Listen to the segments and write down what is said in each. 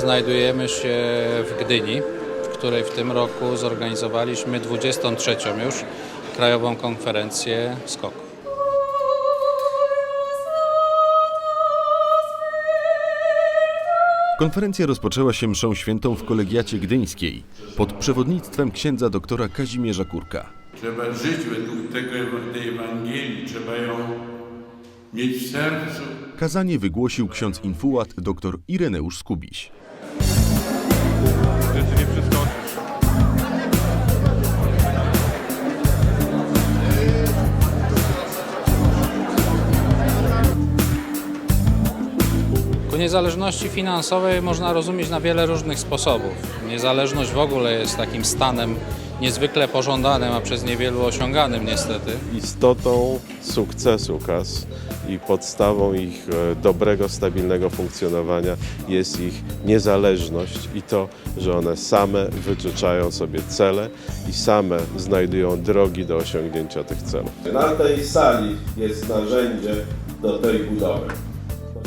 znajdujemy się w Gdyni, w której w tym roku zorganizowaliśmy 23. już Krajową Konferencję Skoku. Konferencja rozpoczęła się mszą świętą w kolegiacie gdyńskiej pod przewodnictwem księdza doktora Kazimierza Kurka. Trzeba żyć według tego, tej Ewangelii, trzeba ją mieć w sercu. Kazanie wygłosił ksiądz infułat dr Ireneusz Skubiś. nie przeskoczysz. Ku niezależności finansowej można rozumieć na wiele różnych sposobów. Niezależność w ogóle jest takim stanem niezwykle pożądanym, a przez niewielu osiąganym niestety. istotą sukcesu kas i podstawą ich e, dobrego, stabilnego funkcjonowania jest ich niezależność i to, że one same wytyczają sobie cele i same znajdują drogi do osiągnięcia tych celów. Na tej sali jest narzędzie do tej budowy.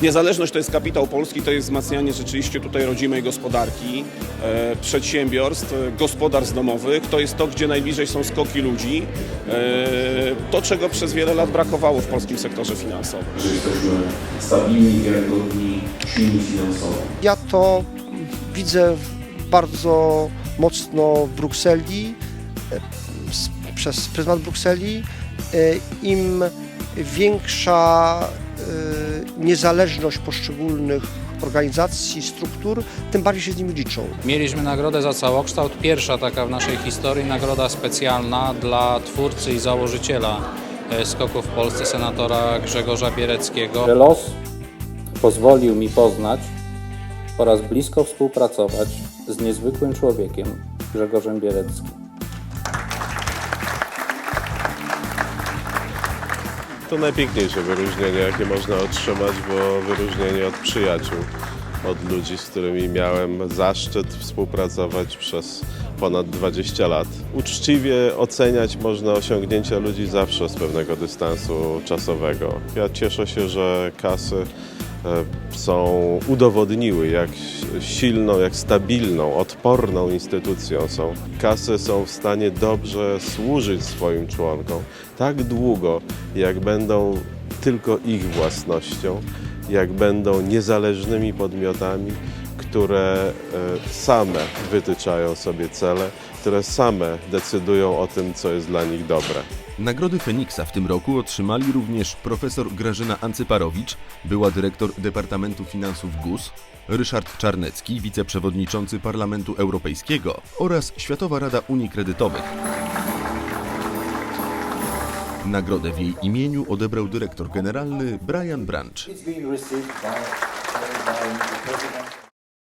Niezależność to jest kapitał Polski, to jest wzmacnianie rzeczywiście tutaj rodzimej gospodarki, e, przedsiębiorstw, e, gospodarstw domowych. To jest to, gdzie najbliżej są skoki ludzi. E, to, czego przez wiele lat brakowało w polskim sektorze finansowym. że jesteśmy stabilni, wiarygodni, silni finansowo. Ja to widzę bardzo mocno w Brukseli, e, przez pryzmat Brukseli. E, Im większa e, niezależność poszczególnych organizacji, struktur, tym bardziej się z nimi liczą. Mieliśmy nagrodę za całokształt, pierwsza taka w naszej historii, nagroda specjalna dla twórcy i założyciela e, skoków w Polsce, senatora Grzegorza Biereckiego. że los pozwolił mi poznać oraz blisko współpracować z niezwykłym człowiekiem Grzegorzem Biereckim. To najpiękniejsze wyróżnienie, jakie można otrzymać, bo wyróżnienie od przyjaciół, od ludzi, z którymi miałem zaszczyt współpracować przez ponad 20 lat. Uczciwie oceniać można osiągnięcia ludzi zawsze z pewnego dystansu czasowego. Ja cieszę się, że kasy są, udowodniły, jak silną, jak stabilną, odporną instytucją są. Kasy są w stanie dobrze służyć swoim członkom tak długo, jak będą tylko ich własnością, jak będą niezależnymi podmiotami, które e, same wytyczają sobie cele, które same decydują o tym, co jest dla nich dobre. Nagrody Feniksa w tym roku otrzymali również profesor Grażyna Ancyparowicz, była dyrektor Departamentu Finansów GUS, Ryszard Czarnecki, wiceprzewodniczący Parlamentu Europejskiego oraz Światowa Rada Unii Kredytowych. Nagrodę w jej imieniu odebrał dyrektor generalny Brian Branch.